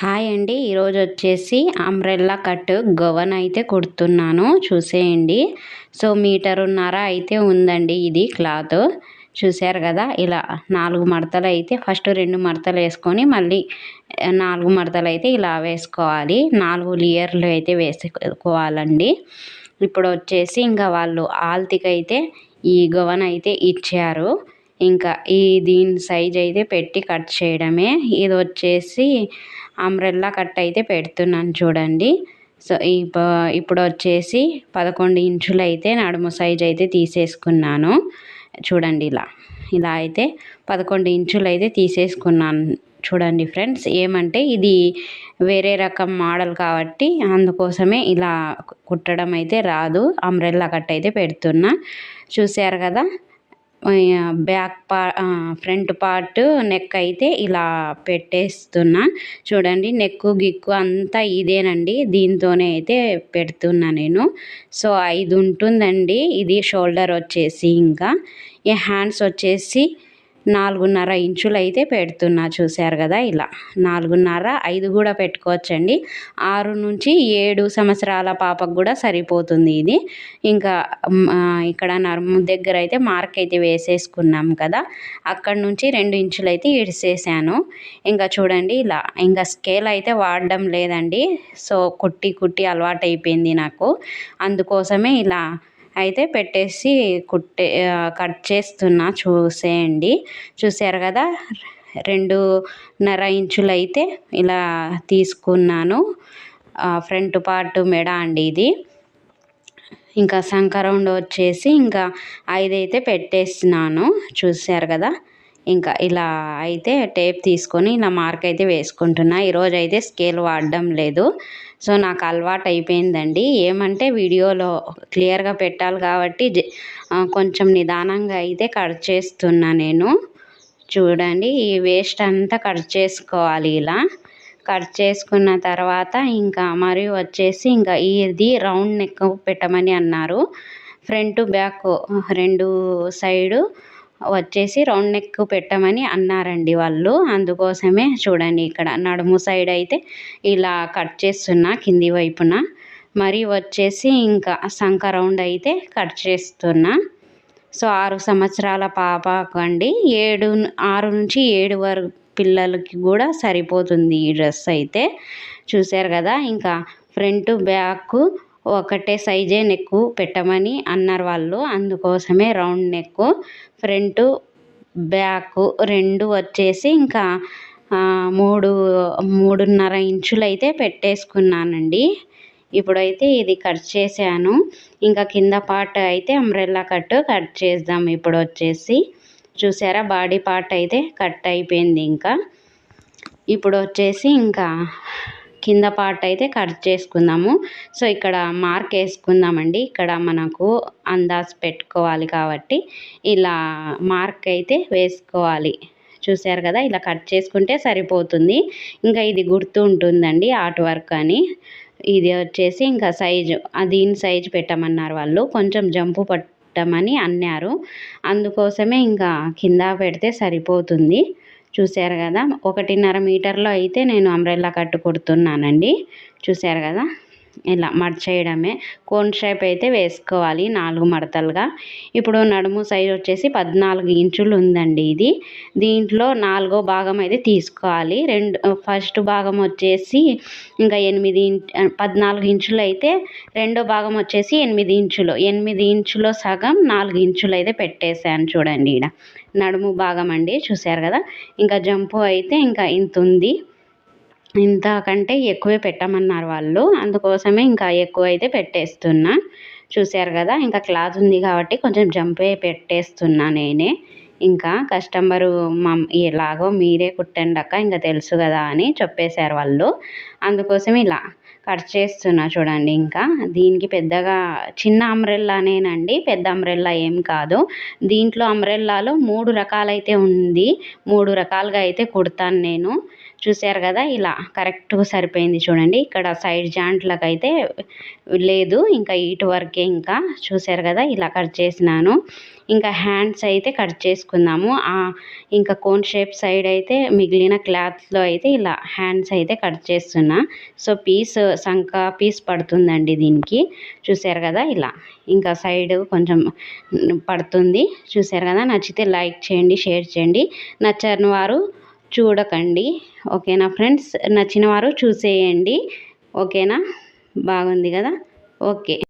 Hi అండి. ఈరోజు వచ్చేసి అంబ్రెల్లా కట్ గవన్ అయితే కుడుతున్నాను. చూసేయండి. సో మీటరున్నర అయితే ఉందండి ఇది క్లాత్ చూశారు కదా ఇలా నాలుగు మడతలు అయితే ఫస్ట్ రెండు మడతలు వేసుకొని మళ్ళీ నాలుగు మడతలు అయితే ఇలా వేసుకోవాలి. నాలుగు లేయర్లు అయితే వేసుకోవాలండి. ఇప్పుడు వచ్చేసి ఇంకా వాళ్ళు ఆల్తికైతే ఈ గవన్ అయితే ఇచ్చారు. ఇంకా ఈ దీని సైజ్ అయితే పెట్టి కట్ చేయడమే. ఇది వచ్చేసి అంబ్రెల్లా కట్ అయితే పెడుతున్నాను చూడండి. సో ఇప్పుడు వచ్చేసి పదకొండు ఇంచులు అయితే నడుము సైజ్ అయితే తీసేసుకున్నాను. చూడండి ఇలా. ఇలా అయితే పదకొండు ఇంచులు అయితే తీసేసుకున్నాను చూడండి ఫ్రెండ్స్ ఏమంటే ఇది వేరే రకం మోడల్ కాబట్టి అందుకోసమే ఇలా కుట్టడం అయితే రాదు. అంబ్రెల్లా కట్ అయితే పెడుతున్నా. చూశారు కదా? బ్యాక్ పా ఫ్రంట్ పార్ట్ నెక్ అయితే ఇలా పెట్టేస్తున్నా. చూడండి నెక్కు గిక్కు అంతా ఇదేనండి. దీంతోనే అయితే పెడుతున్నా నేను. సో ఐదు ఉంటుందండి ఇది షోల్డర్ వచ్చేసి ఇంకా. ఈ హ్యాండ్స్ వచ్చేసి నాలుగున్నర ఇంచులు అయితే పెడుతున్నా చూశారు కదా ఇలా. నాలుగున్నర ఐదు కూడా పెట్టుకోవచ్చండి. ఆరు నుంచి ఏడు సంవత్సరాల పాపకు కూడా సరిపోతుంది ఇది. ఇంకా ఇక్కడ నర్ము దగ్గర అయితే మార్క్ అయితే వేసేసుకున్నాం కదా. అక్కడ నుంచి రెండు ఇంచులు అయితే ఇడిసేసాను. ఇంకా చూడండి ఇలా ఇంకా స్కేల్ అయితే వాడడం లేదండి. సో కుట్టి కుట్టి అలవాటు అయిపోయింది నాకు. అందుకోసమే ఇలా అయితే పెట్టేసి కుట్టే కట్ చేస్తున్నా చూసేయండి. చూసారు కదా రెండున్నర ఇంచులు అయితే ఇలా తీసుకున్నాను. ఫ్రంట్ పార్ట్ మెడ అండి ఇది. ఇంకా సంకరౌండ్ వచ్చేసి ఇంకా ఐదైతే పెట్టేస్తున్నాను. చూసారు కదా ఇంకా ఇలా అయితే టేప్ తీసుకొని ఇలా మార్క్ అయితే వేసుకుంటున్నా. ఈరోజు అయితే స్కేల్ వాడడం లేదు. సో నాకు అలవాటు అయిపోయిందండి. ఏమంటే వీడియోలో క్లియర్గా పెట్టాలి కాబట్టి కొంచెం నిదానంగా అయితే కట్ చేస్తున్నా నేను. చూడండి ఈ వేస్ట్ అంతా కట్ చేసుకోవాలి ఇలా. కట్ చేసుకున్న తర్వాత ఇంకా మరియు వచ్చేసి ఇంకా ఇది రౌండ్ నెక్ పెట్టమని అన్నారు. ఫ్రంట్ బ్యాక్ రెండు సైడు వచ్చేసి రౌండ్ నెక్ పెట్టమని అన్నారండి వాళ్ళు. అందుకోసమే చూడండి ఇక్కడ నడుము సైడ్ అయితే ఇలా కట్ చేస్తున్నా కింది వైపున. మరి వచ్చేసి ఇంకా సంక రౌండ్ అయితే కట్ చేస్తున్నా. సో ఆరు సంవత్సరాల పాపకు అండి. ఏడు ఆరు నుంచి ఏడు వరకు పిల్లలకి కూడా సరిపోతుంది ఈ డ్రెస్ అయితే. చూశారు కదా ఇంకా ఫ్రంట్ బ్యాక్ ఒకటే సైజే నెక్ పెట్టమని అన్నారు వాళ్ళు. అందుకోసమే రౌండ్ నెక్ ఫ్రంట్ బ్యాక్ రెండు వచ్చేసి ఇంకా మూడు మూడున్నర ఇంచులు అయితే పెట్టేసుకున్నానండి. ఇప్పుడైతే ఇది కట్ చేశాను. ఇంకా కింద పార్ట్ అయితే అంబ్రెల్లా కట్ కట్ చేద్దాం ఇప్పుడు వచ్చేసి. చూసారా? బాడీ పార్ట్ అయితే కట్ అయిపోయింది ఇంకా. ఇప్పుడు వచ్చేసి ఇంకా కింద పార్ట్ అయితే కట్ చేసుకుందాము. సో ఇక్కడ మార్క్ వేసుకుందామండి. ఇక్కడ మనకు అందాజ్ పెట్టుకోవాలి కాబట్టి ఇలా మార్క్ అయితే వేసుకోవాలి. చూసారు కదా? ఇలా కట్ చేసుకుంటే సరిపోతుంది. ఇంకా ఇది గుర్తు ఉంటుందండి ఆర్ట్ వర్క్ అని. ఇది వచ్చేసి ఇంకా సైజు దీని సైజు పెట్టమన్నారు వాళ్ళు. కొంచెం జంపు పట్టమని అన్నారు. అందుకోసమే ఇంకా కింద పెడితే సరిపోతుంది. చూశారు కదా? ఒకటిన్నర మీటర్లో అయితే నేను అంబ్రెల్లా కట్టు కుడుతున్నానండి. చూశారు కదా? ఇలా మడచేయడమే కోన్ షేప్ అయితే వేసుకోవాలి నాలుగు మడతలుగా. ఇప్పుడు నడుము సైజ్ వచ్చేసి పద్నాలుగు ఇంచులు ఉందండి ఇది. దీంట్లో నాలుగో భాగం అయితే తీసుకోవాలి. రెండు ఫస్ట్ భాగం వచ్చేసి ఇంకా ఎనిమిది పద్నాలుగు ఇంచులు అయితే రెండో భాగం వచ్చేసి ఎనిమిది ఇంచులు. ఎనిమిది ఇంచులో సగం నాలుగు ఇంచులు అయితే పెట్టేశాను చూడండి ఇక్కడ నడుము భాగం అండి చూశారు కదా? ఇంకా జంపు అయితే ఇంకా ఇంత ఉంది. ఇంతకంటే ఎక్కువే పెట్టమన్నారు వాళ్ళు. అందుకోసమే ఇంకా ఎక్కువ అయితే పెట్టేస్తున్నా. చూశారు కదా ఇంకా క్లాత్ ఉంది కాబట్టి కొంచెం జంపే పెట్టేస్తున్నా నేనే. ఇంకా కస్టమరు మా ఎలాగో మీరే కుట్టండి అక్క ఇంకా తెలుసు కదా అని చెప్పేశారు వాళ్ళు. అందుకోసం ఇలా కట్ చేస్తున్నా చూడండి ఇంకా. దీనికి పెద్దగా చిన్న అమ్రెల్లానేనండి పెద్ద అంబ్రెల్లా ఏం కాదు. దీంట్లో అంబ్రెల్లాలో మూడు రకాలైతే ఉంది. మూడు రకాలుగా అయితే కుడతాను నేను. చూసారు కదా ఇలా కరెక్ట్గా సరిపోయింది చూడండి. ఇక్కడ సైడ్ జాయింట్లకు అయితే లేదు ఇంకా ఇటు వరకే ఇంకా చూసారు కదా ఇలా కట్ చేసినాను. ఇంకా హ్యాండ్స్ అయితే కట్ చేసుకుందాము. ఇంకా కోన్ షేప్ సైడ్ అయితే మిగిలిన క్లాత్లో అయితే ఇలా హ్యాండ్స్ అయితే కట్ చేస్తున్నా. సో పీస్ సంక పీస్ పడుతుందండి దీనికి. చూసారు కదా ఇలా ఇంకా సైడ్ కొంచెం పడుతుంది. చూసారు కదా నచ్చితే లైక్ చేయండి షేర్ చేయండి. నచ్చని వారు చూడకండి. ఓకేనా ఫ్రెండ్స్? నచ్చిన వారు చూసేయండి. ఓకేనా? బాగుంది కదా? ఓకే.